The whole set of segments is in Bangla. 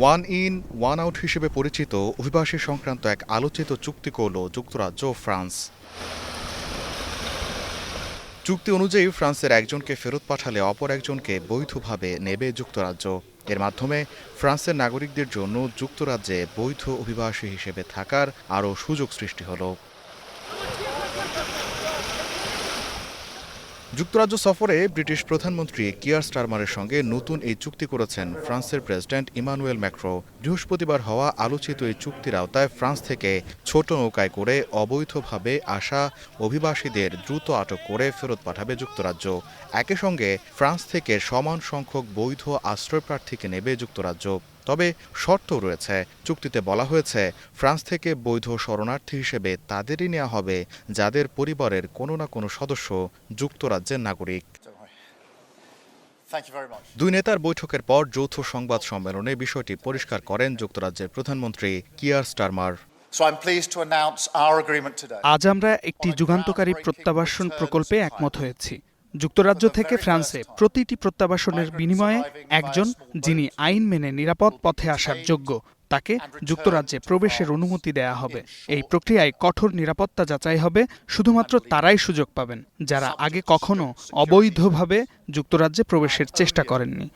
ওয়ান ইন ওয়ান আউট হিসেবে পরিচিত অভিবাসী সংক্রান্ত এক আলোচিত চুক্তি করল যুক্তরাজ্য ও ফ্রান্স। চুক্তি অনুযায়ী ফ্রান্সের একজনকে ফেরত পাঠালে অপর একজনকে বৈধভাবে নেবে যুক্তরাজ্য। এর মাধ্যমে ফ্রান্সের নাগরিকদের জন্য যুক্তরাজ্যে বৈধ অভিবাসী হিসেবে থাকার আরও সুযোগ সৃষ্টি হলো। যুক্তরাজ্য সফরে ব্রিটিশ প্রধানমন্ত্রী কিয়ার স্টারমারের সঙ্গে নতুন এই চুক্তি করেছেন ফ্রান্সের প্রেসিডেন্ট ইমানুয়েল ম্যাক্রো। বৃহস্পতিবার হওয়া আলোচিত এই চুক্তির আওতায় ফ্রান্স থেকে ছোট নৌকায় করে অবৈধভাবে আসা অভিবাসীদের দ্রুত আটক করে ফেরত পাঠাবে যুক্তরাজ্য। একই সঙ্গে ফ্রান্স থেকে সমান সংখ্যক বৈধ আশ্রয়প্রার্থীকে নেবে যুক্তরাজ্য। তবে শর্তও রয়েছে। চুক্তিতে বলা হয়েছে ফ্রান্স থেকে বৈধ শরণার্থী হিসেবে তাদেরই নেওয়া হবে যাদের পরিবারের কোনো না কোনো সদস্য যুক্তরাজ্যের নাগরিক. দুই নেতার বৈঠকের পর যৌথ সংবাদ সম্মেলনে বিষয়টি পরিষ্কার করেন যুক্তরাজ্যের প্রধানমন্ত্রী কিয়ার স্টারমার. আজ আমরা একটি যুগান্তকারী প্রত্যাবাসন প্রকল্পে একমত হয়েছি। যুক্তরাজ্য থেকে ফ্রান্সে প্রতিটি প্রত্যাবাসনের বিনিময়ে একজন, যিনি আইন মেনে নিরাপদ পথে আসার যোগ্য, তাকে যুক্তরাজ্যে প্রবেশের অনুমতি দেয়া হবে এই প্রক্রিয়ায় কঠোর নিরাপত্তা যাচাই হবে, শুধুমাত্র তারাই সুযোগ পাবেন, যারা আগে কখনো অবৈধভাবে যুক্তরাজ্যে প্রবেশের চেষ্টা করেননি.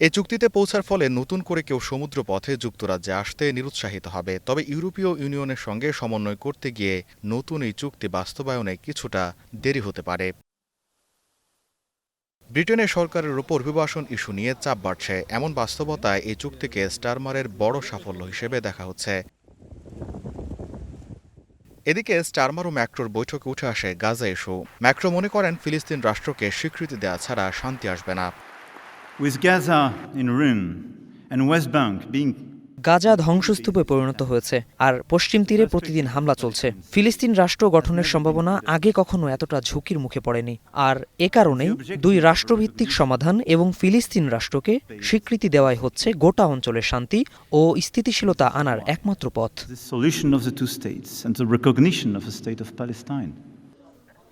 এই চুক্তিতে পৌঁছার ফলে নতুন করে কেউ সমুদ্র পথে যুক্তরাজ্যে আসতে নিরুৎসাহিত হবে। তবে ইউরোপীয় ইউনিয়নের সঙ্গে সমন্বয় করতে গিয়ে নতুন এই চুক্তি বাস্তবায়নে কিছুটা দেরি হতে পারে। ব্রিটেনের সরকারের ওপর অভিবাসন ইস্যু নিয়ে চাপ বাড়ছে। এমন বাস্তবতায় এই চুক্তিকে স্টারমারের বড় সাফল্য হিসেবে দেখা হচ্ছে। এদিকে স্টারমার ও ম্যাক্রোর বৈঠকে উঠে আসে গাজা ইস্যু। ম্যাক্রো মনে করেন ফিলিস্তিন রাষ্ট্রকে স্বীকৃতি দেওয়া ছাড়া শান্তি আসবে না। With Gaza in ruin and West Bank being Gaza ধ্বংসস্তূপে পরিণত হয়েছে আর পশ্চিম তীরে প্রতিদিন হামলা চলছে। ফিলিস্তিন রাষ্ট্র গঠনের সম্ভাবনা আগে কখনো এতটা ঝুঁকির মুখে পড়েনি আর এ কারণেই দুই রাষ্ট্রভিত্তিক সমাধান এবং ফিলিস্তিন রাষ্ট্রকে স্বীকৃতি দেওয়াই হচ্ছে গোটা অঞ্চলের শান্তি ও স্থিতিশীলতা আনার একমাত্র পথ।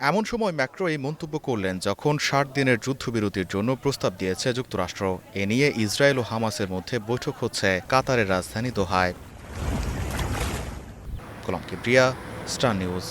এমন সময় ম্যাক্রো এই মন্তব্য করলেন যখন ষাট দিনের যুদ্ধবিরতির জন্য প্রস্তাব দিয়েছে যুক্তরাষ্ট্র। এ নিয়ে ইসরায়েল ও হামাসের মধ্যে বৈঠক হচ্ছে কাতারের রাজধানী দোহায়। কলম কিপ্রিয়া স্টার নিউজ।